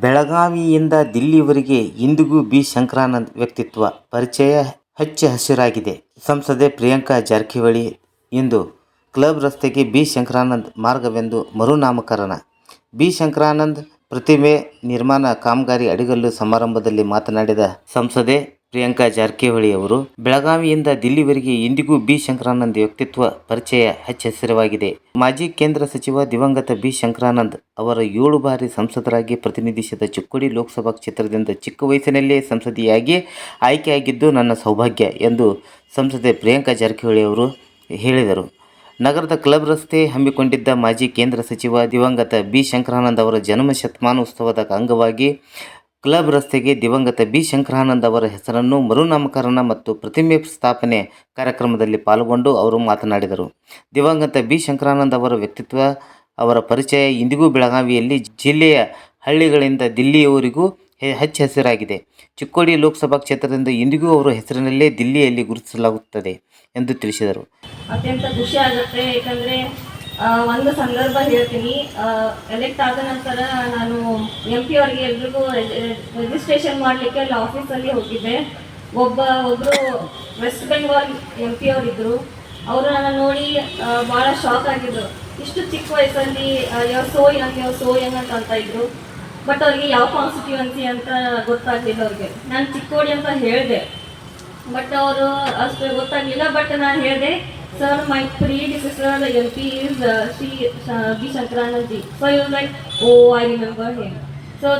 ಬೆಳಗಾವಿಯಿಂದ ದಿಲ್ಲಿವರೆಗೆ ಇಂದಿಗೂ ಬಿ. ಶಂಕರಾನಂದ್ ವ್ಯಕ್ತಿತ್ವ, ಪರಿಚಯ ಹಚ್ಚ ಹಸಿರಾಗಿದೆ. ಸಂಸದೆ ಪ್ರಿಯಾಂಕಾ ಜಾರಕಿಹೊಳಿ ಇಂದು ಕ್ಲಬ್ ರಸ್ತೆಗೆ ಬಿ. ಶಂಕರಾನಂದ್ ಮಾರ್ಗವೆಂದು ಮರುನಾಮಕರಣ. ಬಿ. ಶಂಕರಾನಂದ್ ಪ್ರತಿಮೆ ನಿರ್ಮಾಣ ಕಾಮಗಾರಿ ಅಡಿಗಲ್ಲು ಸಮಾರಂಭದಲ್ಲಿ ಮಾತನಾಡಿದ ಸಂಸದೆ ಪ್ರಿಯಾಂಕಾ ಜಾರಕಿಹೊಳಿ ಅವರು, ಬೆಳಗಾವಿಯಿಂದ ದಿಲ್ಲಿವರೆಗೆ ಇಂದಿಗೂ ಬಿ. ಶಂಕರಾನಂದ್ ವ್ಯಕ್ತಿತ್ವ, ಪರಿಚಯ ಹಚ್ಚ ಹಸಿರವಾಗಿದೆ ಮಾಜಿ ಕೇಂದ್ರ ಸಚಿವ ದಿವಂಗತ ಬಿ. ಶಂಕರಾನಂದ್ ಅವರ ಏಳು ಬಾರಿ ಸಂಸದರಾಗಿ ಪ್ರತಿನಿಧಿಸಿದ ಚಿಕ್ಕೋಡಿ ಲೋಕಸಭಾ ಕ್ಷೇತ್ರದಿಂದ ಚಿಕ್ಕ ವಯಸ್ಸಿನಲ್ಲೇ ಸಂಸದಿಯಾಗಿ ಆಯ್ಕೆಯಾಗಿದ್ದು ನನ್ನ ಸೌಭಾಗ್ಯ ಎಂದು ಸಂಸದೆ ಪ್ರಿಯಾಂಕಾ ಜಾರಕಿಹೊಳಿ ಅವರು ಹೇಳಿದರು. ನಗರದ ಕ್ಲಬ್ ರಸ್ತೆ ಹಮ್ಮಿಕೊಂಡಿದ್ದ ಮಾಜಿ ಕೇಂದ್ರ ಸಚಿವ ದಿವಂಗತ ಬಿ. ಶಂಕರಾನಂದ್ ಅವರ ಜನ್ಮ ಶತಮಾನೋತ್ಸವದ ಅಂಗವಾಗಿ ಕ್ಲಬ್ ರಸ್ತೆಗೆ ದಿವಂಗತ ಬಿ. ಶಂಕರಾನಂದ ಅವರ ಹೆಸರನ್ನು ಮರುನಾಮಕರಣ ಮತ್ತು ಪ್ರತಿಮೆ ಸ್ಥಾಪನೆ ಕಾರ್ಯಕ್ರಮದಲ್ಲಿ ಪಾಲ್ಗೊಂಡು ಅವರು ಮಾತನಾಡಿದರು. ದಿವಂಗತ ಬಿ. ಶಂಕರಾನಂದ ಅವರ ವ್ಯಕ್ತಿತ್ವ, ಅವರ ಪರಿಚಯ ಇಂದಿಗೂ ಬೆಳಗಾವಿಯಲ್ಲಿ ಜಿಲ್ಲೆಯ ಹಳ್ಳಿಗಳಿಂದ ದಿಲ್ಲಿಯವರೆಗೂ ಹಚ್ಚ ಹೆಸರಾಗಿದೆ ಚಿಕ್ಕೋಡಿ ಲೋಕಸಭಾ ಕ್ಷೇತ್ರದಿಂದ ಇಂದಿಗೂ ಅವರ ಹೆಸರಿನಲ್ಲೇ ದಿಲ್ಲಿಯಲ್ಲಿ ಗುರುತಿಸಲಾಗುತ್ತದೆ ಎಂದು ತಿಳಿಸಿದರು. ಅತ್ಯಂತ ಖುಷಿ ಆಗುತ್ತೆ ಒಂದು ಸಂದರ್ಭ ಹೇಳ್ತೀನಿ. ಎಲೆಕ್ಟ್ ಆದ ನಂತರ ನಾನು ಎಂ ಪಿ ಅವರಿಗೆ ಎಲ್ರಿಗೂ ರಿಜಿಸ್ಟ್ರೇಷನ್ ಮಾಡಲಿಕ್ಕೆ ಅಲ್ಲಿ ಆಫೀಸಲ್ಲಿ ಹೋಗಿದ್ದೆ. ಒಬ್ಬ ಒಬ್ಬರು ವೆಸ್ಟ್ ಬೆಂಗಾಲ್ ಎಂ ಪಿ ಅವರಿದ್ದರು ಅವರು ನನ್ನ ನೋಡಿ ಭಾಳ ಶಾಕ್ ಆಗಿದ್ರು. ಇಷ್ಟು ಚಿಕ್ಕ ವಯಸ್ಸಲ್ಲಿ ಯಾವ ಸೋ ಯಂಗ್ ಯಾವ ಸೋ ಯಂಗ್ ಅಂತ ಅಂತ ಇದ್ರು. ಬಟ್ ಅವ್ರಿಗೆ ಯಾವ ಕಾನ್ಸ್ಟಿಟ್ಯೂನ್ಸಿ ಅಂತ ಗೊತ್ತಾಗಲಿಲ್ಲ ಅವ್ರಿಗೆ. ನಾನು ಚಿಕ್ಕೋಡಿ ಅಂತ ಹೇಳಿದೆ. ಬಟ್ ಅವರು ಅಷ್ಟು ಗೊತ್ತಾಗಲಿಲ್ಲ. ಬಟ್ ನಾನು ಹೇಳಿದೆ sir my pre MP is uh, is uh, B Shankaranand ji he you like oh I remember him. So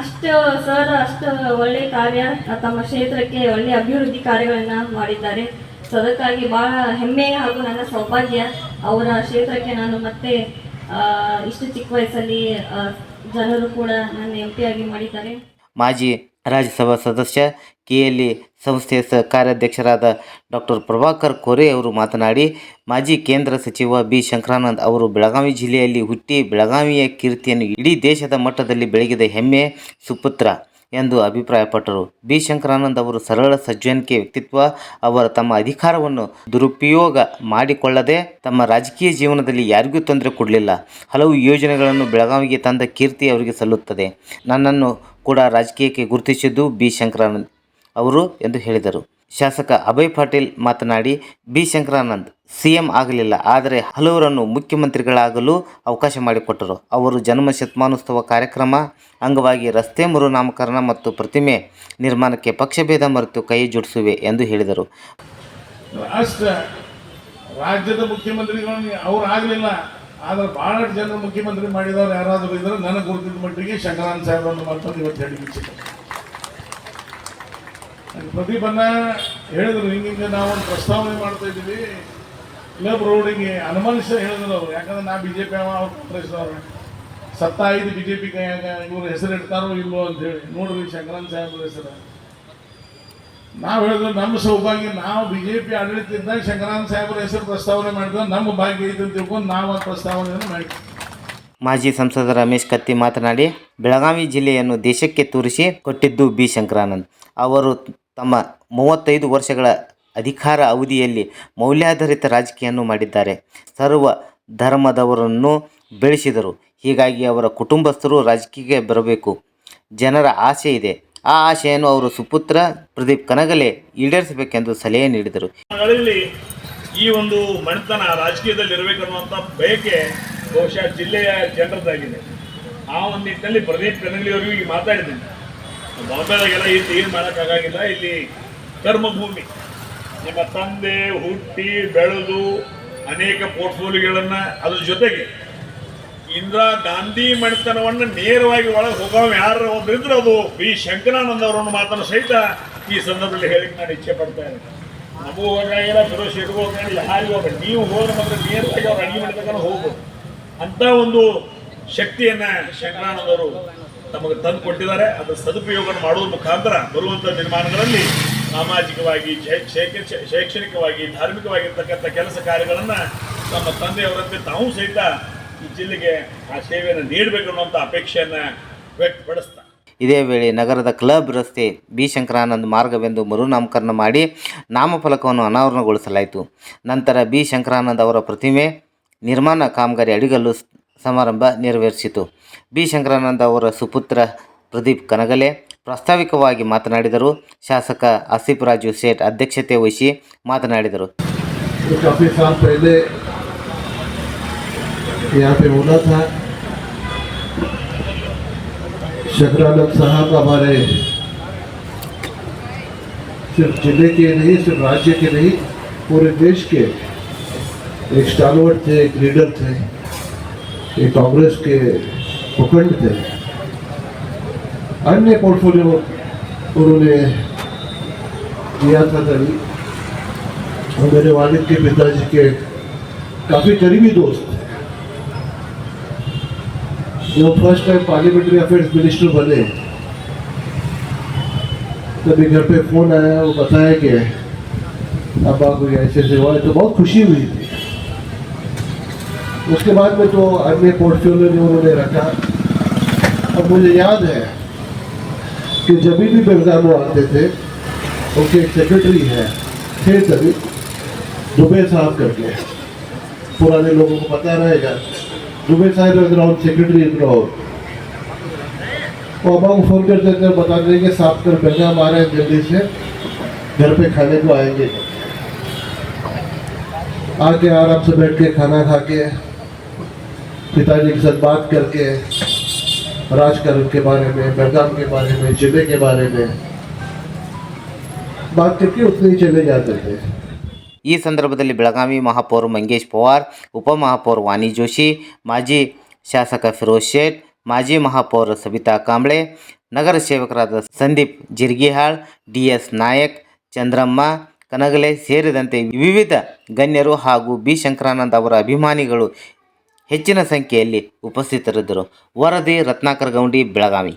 ಅಷ್ಟು ಸರ್ ಅಷ್ಟು ಒಳ್ಳೆ ಕಾರ್ಯ ತಮ್ಮ ಕ್ಷೇತ್ರಕ್ಕೆ ಒಳ್ಳೆ ಅಭಿವೃದ್ಧಿ ಕಾರ್ಯಗಳನ್ನು ಮಾಡಿದ್ದಾರೆ. ಸೊ ಅದಕ್ಕಾಗಿ ಭಾಳ ಹೆಮ್ಮೆ ಹಾಗೂ ನನ್ನ ಸೌಭಾಗ್ಯ ಅವರ ಕ್ಷೇತ್ರಕ್ಕೆ ನಾನು ಮತ್ತೆ ಇಷ್ಟು ಚಿಕ್ಕ ವಯಸ್ಸಲ್ಲಿ ಜನರು ಕೂಡ ನನ್ನ ಎಂ ಪಿ ಆಗಿ ಮಾಡಿದ್ದಾರೆ. ಮಾಜಿ ರಾಜ್ಯಸಭಾ ಸದಸ್ಯ ಕೆಎಲ್ಇ ಸಂಸ್ಥೆಯ ಸ ಕಾರ್ಯಾಧ್ಯಕ್ಷರಾದ ಡಾಕ್ಟರ್ ಪ್ರಭಾಕರ್ ಕೋರೆ ಅವರು ಮಾತನಾಡಿ, ಮಾಜಿ ಕೇಂದ್ರ ಸಚಿವ ಬಿ. ಶಂಕರಾನಂದ್ ಅವರು ಬೆಳಗಾವಿ ಜಿಲ್ಲೆಯಲ್ಲಿ ಹುಟ್ಟಿ ಬೆಳಗಾವಿಯ ಕೀರ್ತಿಯನ್ನು ಇಡೀ ದೇಶದ ಮಟ್ಟದಲ್ಲಿ ಬೆಳಗಿದ ಹೆಮ್ಮೆ ಸುಪುತ್ರ ಎಂದು ಅಭಿಪ್ರಾಯಪಟ್ಟರು. ಬಿ. ಶಂಕರಾನಂದ್ ಅವರು ಸರಳ ಸಜ್ಜನಿಕೆ ವ್ಯಕ್ತಿತ್ವ. ಅವರ ತಮ್ಮ ಅಧಿಕಾರವನ್ನು ದುರುಪಯೋಗ ಮಾಡಿಕೊಳ್ಳದೆ ತಮ್ಮ ರಾಜಕೀಯ ಜೀವನದಲ್ಲಿ ಯಾರಿಗೂ ತೊಂದರೆ ಕೊಡಲಿಲ್ಲ. ಹಲವು ಯೋಜನೆಗಳನ್ನು ಬೆಳಗಾವಿಗೆ ತಂದ ಕೀರ್ತಿ ಅವರಿಗೆ ಸಲ್ಲುತ್ತದೆ. ನನ್ನನ್ನು ಕೂಡ ರಾಜಕೀಯಕ್ಕೆ ಗುರುತಿಸಿದ್ದು ಬಿ. ಶಂಕರಾನಂದ್ ಅವರು ಎಂದು ಹೇಳಿದರು. ಶಾಸಕ ಅಭಯ್ ಪಾಟೀಲ್ ಮಾತನಾಡಿ, ಬಿ. ಶಂಕರಾನಂದ್ ಸಿಎಂ ಆಗಲಿಲ್ಲ. ಆದರೆ ಹಲವರನ್ನು ಮುಖ್ಯಮಂತ್ರಿಗಳಾಗಲು ಅವಕಾಶ ಮಾಡಿಕೊಟ್ಟರು. ಅವರು ಜನ್ಮ ಶತಮಾನೋತ್ಸವ ಕಾರ್ಯಕ್ರಮ ಅಂಗವಾಗಿ ರಸ್ತೆ ಮರುನಾಮಕರಣ ಮತ್ತು ಪ್ರತಿಮೆ ನಿರ್ಮಾಣಕ್ಕೆ ಪಕ್ಷಭೇದ ಮರೆತು ಕೈ ಜೋಡಿಸುವೆ ಎಂದು ಹೇಳಿದರು. ರಾಜ್ಯದ ಮುಖ್ಯಮಂತ್ರಿಗಳನ್ನು ಅವರು ಆಗಲಿಲ್ಲ ಆದ್ರೆ ಬಹಳಷ್ಟು ಜನ ಮುಖ್ಯಮಂತ್ರಿ ಮಾಡಿದವ್ರು ಯಾರಾದರೂ ಇದ್ರೆ ನನಗೆ ಗುರುತಿದ ಮಟ್ಟಿಗೆ ಶಂಕರಾನಂದ ಸಾಹೇಬ್ರನ್ನು ಮಾಡ್ತಾರೆ ಇವತ್ತು ಹೇಳಿ ಪ್ರದೀಪನ್ನ ಹೇಳಿದ್ರು ಹಿಂಗಿಂಗೆ ನಾವು ಒಂದು ಪ್ರಸ್ತಾವನೆ ಮಾಡ್ತಾ ಇದ್ದೀವಿ. ಕ್ಲಬ್ ರೋಡಿಗೆ ಅನುಮಾನಿಸ ಹೇಳಿದ್ರು ಅವ್ರು, ಯಾಕಂದ್ರೆ ನಾ ಬಿ ಜೆ ಪಿ ಅವ, ಅವ್ರು ಕಾಂಗ್ರೆಸ್ನವ್ರು ಸತ್ತ ಐದು ಬಿ ಜೆ ಪಿ ಕೈಯಾಗ ಇವ್ರು ಹೆಸರು ಇಡ್ತಾರೋ ಇಲ್ವೋ ಅಂತ ಹೇಳಿ. ನೋಡ್ರಿ ಶಂಕರಾನ್ ಸಾಹೇಬ್ರ ಹೆಸರು. ನಾವು ಹೇಳಿದ್ರು ನಮ್ಮ ಸೌಭಾಗ್ಯ ನಾವು ಬಿ ಜೆ ಪಿ ಆಡಳಿತ ಇದ್ದಾಗ ಸಾಹೇಬ್ರ ಹೆಸರು ಪ್ರಸ್ತಾವನೆ ಮಾಡಿದ್ರು ನಮ್ಮ ಭಾಗ್ಯ ಐತೆ ಅಂತ ತಿಳ್ಕೊಂಡು ನಾವು ಆ ಪ್ರಸ್ತಾವನೆಯನ್ನು ಮಾಡಿದ್ವಿ ಮಾಜಿ ಸಂಸದ ರಮೇಶ್ ಕತ್ತಿ ಮಾತನಾಡಿ, ಬೆಳಗಾವಿ ಜಿಲ್ಲೆಯನ್ನು ದೇಶಕ್ಕೆ ತೋರಿಸಿ ಕೊಟ್ಟಿದ್ದು ಬಿ. ಶಂಕರಾನಂದ್ ಅವರು ತಮ್ಮ ಮೂವತ್ತೈದು ವರ್ಷಗಳ ಅಧಿಕಾರ ಅವಧಿಯಲ್ಲಿ ಮೌಲ್ಯಾಧಾರಿತ ರಾಜಕೀಯವನ್ನು ಮಾಡಿದ್ದಾರೆ. ಸರ್ವ ಧರ್ಮದವರನ್ನು ಬೆಳೆಸಿದರು. ಹೀಗಾಗಿ ಅವರ ಕುಟುಂಬಸ್ಥರು ರಾಜಕೀಯಕ್ಕೆ ಬರಬೇಕು. ಜನರ ಆಸೆ ಇದೆ. ಆ ಆಶೆಯನ್ನು ಅವರು ಸುಪುತ್ರ ಪ್ರದೀಪ್ ಕನಗಲೆ ಈಡೇರಿಸಬೇಕೆಂದು ಸಲಹೆ ನೀಡಿದರು. ಈ ಒಂದು ಮಣಿತನ ರಾಜಕೀಯದಲ್ಲಿ ಇರಬೇಕನ್ನುವಂಥ ಬಯಕೆ ಬಹುಶಃ ಜಿಲ್ಲೆಯ ಜನರದ್ದಾಗಿದೆ. ಆ ಒಂದು ನಿಟ್ಟಿನಲ್ಲಿ ಪ್ರದೀಪ್ ಕನಗಲಿಯವರಿಗೂ ಈಗ ಮಾತಾಡಿದ್ದೀನಿ. ಬಾಂಬೆದಾಗೆಲ್ಲ ಇಲ್ಲಿ ಏನು ಮಾಡೋಕ್ಕಾಗಿಲ್ಲ ಇಲ್ಲಿ ಕರ್ಮಭೂಮಿ ನಿಮ್ಮ ತಂದೆ ಹುಟ್ಟಿ ಬೆಳೆದು ಅನೇಕ ಪೋರ್ಟ್ಫೋಲಿಯೋಗಳನ್ನು ಅದ್ರ ಜೊತೆಗೆ ಇಂದಿರಾ ಗಾಂಧಿ ಮನೆತನವನ್ನು ನೇರವಾಗಿ ಒಳಗೆ ಹೋಗೋ ಯಾರು ಒಬ್ಬರಿದ್ರೆ ಅದು ಬಿ ಶಂಕರಾನಂದ ಅವರನ್ನು ಮಾತನ್ನು ಸಹಿತ ಈ ಸಂದರ್ಭದಲ್ಲಿ ಹೇಳಿಕೆ ನಾನು ಇಚ್ಛೆ ಪಡ್ತಾ ಇದ್ದೇನೆ ನಮಗೂ ಹೋಗಾಗಿಲ್ಲ ಫಿರೋಜ್ ಶೇಟ್ಗೂ ಯಾರಿಗೂ ಹೋಗ ನೀವು ಹೋದ್ರೆ ಮಾತ್ರ ನೇರವಾಗಿ ಅವ್ರು ಅಡಿಗೆ ತಗೊಂಡು ಹೋಗ್ಬೋದು. ಅಂತ ಒಂದು ಶಕ್ತಿಯನ್ನ ಶಂಕರಾನಂದವರು ನಮಗೆ ತಂದು ಕೊಟ್ಟಿದ್ದಾರೆ ಅದರ ಸದುಪಯೋಗ ಮಾಡುವ ಮುಖಾಂತರ ಬರುವಂಥ ನಿರ್ಮಾಣಗಳಲ್ಲಿ ಸಾಮಾಜಿಕವಾಗಿ ಶೈಕ್ಷಣಿಕವಾಗಿ, ಧಾರ್ಮಿಕವಾಗಿರ್ತಕ್ಕಂಥ ಕೆಲಸ ಕಾರ್ಯಗಳನ್ನು ನಮ್ಮ ತಂದೆಯವರಂತೆ ತಾವು ಸಹಿತ ಈ ಜಿಲ್ಲೆಗೆ ಆ ಸೇವೆಯನ್ನು ನೀಡಬೇಕು ಅನ್ನುವಂಥ ಅಪೇಕ್ಷೆಯನ್ನು ವ್ಯಕ್ತಪಡಿಸ್ತಾರೆ ಇದೇ ವೇಳೆ ನಗರದ ಕ್ಲಬ್ ರಸ್ತೆ ಬಿ ಶಂಕರಾನಂದ್ ಮಾರ್ಗವೆಂದು ಮರುನಾಮಕರಣ ಮಾಡಿ ನಾಮಫಲಕವನ್ನು ಅನಾವರಣಗೊಳಿಸಲಾಯಿತು. ನಂತರ ಬಿ ಶಂಕರಾನಂದ್ ಅವರ ಪ್ರತಿಮೆ ನಿರ್ಮಾಣ ಕಾಮಗಾರಿ ಅಡಿಗಲ್ಲು ಸಮಾರಂಭ ನೆರವೇರಿಸಿತು. ಬಿ ಶಂಕರಾನಂದ್ ಅವರ ಸುಪುತ್ರ ಪ್ರದೀಪ್ ಕನಗಲೆ ಪ್ರಾಸ್ತಾವಿಕವಾಗಿ ಮಾತನಾಡಿದರು. ಶಾಸಕ ಆಸಿಫ್ ರಾಜು ಸೇಠ್ ಅಧ್ಯಕ್ಷತೆ ವಹಿಸಿ ಮಾತನಾಡಿದರು. यहाँ पे होना था। शकरानंद साहब हमारे सिर्फ़ ज़िले के नहीं, सिर्फ़ राज्य के नहीं, पूरे देश के एक स्टालवर्ड थे, एक लीडर थे, एक कांग्रेस के मुखंड थे। अन्य पोर्टफोलियो उन्होंने दिया था तभी और मेरे वालिद के पिताजी के काफ़ी करीबी दोस्त जब first time parliamentary affairs minister बने। तभी घर पे फ़ोन आया, वो बताया कि अब्बा को ऐसे ऐसे हुआ है तो बहुत खुशी हुई थी। उसके बाद में तो अन्य पोर्टफोलियो जो उन्होंने रखा। और मुझे याद है कि जब भी बेगदाम वो आते थे, उनके एक सेक्रेटरी है, थे तभी दुबे साहब करके। पुराने लोगों को पता रहेगा। दुबे साहब ग्राउंड सेक्रेटरी ग्राउंड वो अब्बा को फ़ोन करते थे बता देंगे साफ़ कर बेगम आ रहे हैं जल्दी से, घर पे खाने को आएँगे। आके आराम से बैठ के खाना खा के, पिताजी के साथ बात करके, राजकरण के बारे में बेलगाम के बारे में, ज़िले के बारे में, बात करके उतने ही चले जाते थे। ಈ ಸಂದರ್ಭದಲ್ಲಿ ಬೆಳಗಾವಿ ಮಹಾಪೌರ್ ಮಂಗೇಶ್ ಪವಾರ್ ಉಪಮಹಾಪೌರ್ ವಾಣಿ ಜೋಶಿ, ಮಾಜಿ ಶಾಸಕ ಫಿರೋಜ್ ಶೇಟ್, ಮಾಜಿ ಮಹಾಪೌರ್ ಸವಿತಾ ಕಾಂಬ್ಳೆ, ನಗರ ಸೇವಕರಾದ ಸಂದೀಪ್ ಜಿರ್ಗಿಹಾಳ್ ಡಿ ಎಸ್ ನಾಯಕ್, ಚಂದ್ರಮ್ಮ, ಕನಗಲೆ ಸೇರಿದಂತೆ ವಿವಿಧ ಗಣ್ಯರು ಹಾಗೂ ಬಿ. ಶಂಕರಾನಂದ್ ಅವರ ಅಭಿಮಾನಿಗಳು ಹೆಚ್ಚಿನ ಸಂಖ್ಯೆಯಲ್ಲಿ ಉಪಸ್ಥಿತರಿದ್ದರು. ವರದಿ ರತ್ನಾಕರ್ ಗೌಂಡಿ ಬೆಳಗಾವಿ.